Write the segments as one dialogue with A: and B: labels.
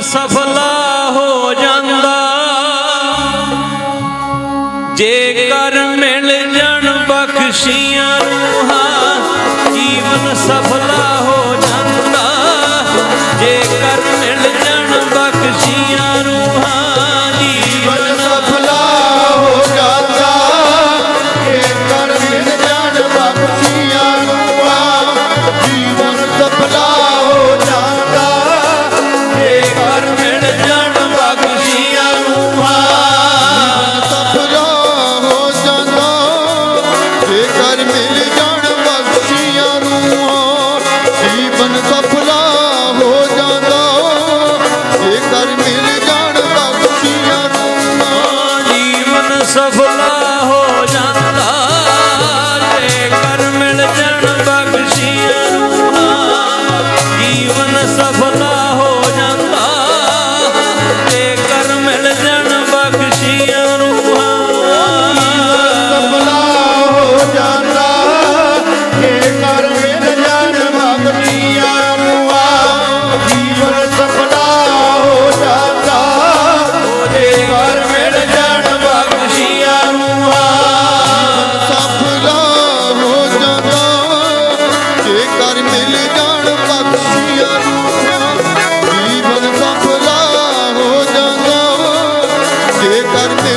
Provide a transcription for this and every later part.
A: ਸਫਲਾ ਹੋ ਜਾਂਦਾ। ਜੇਕਰ ਮਿਲ ਜਾਣ ਬਖਸ਼ੀਆਂ ਰੂਹਾਂ ਜੀਵਨ ਸਫਲਾ Son of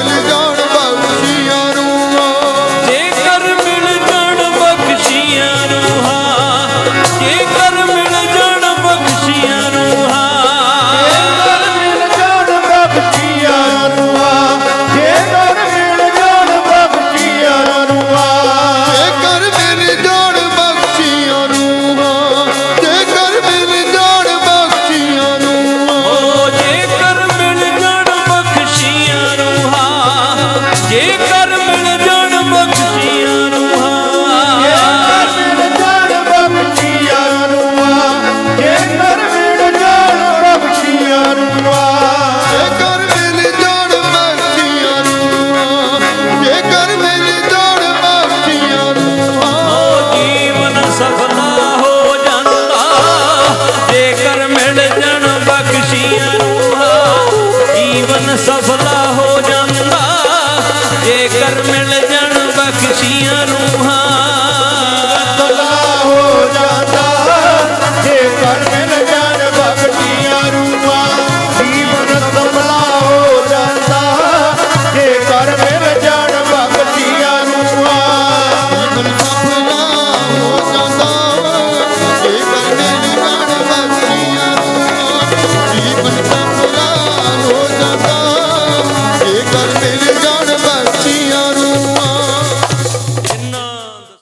A: Hallelujah. हो जा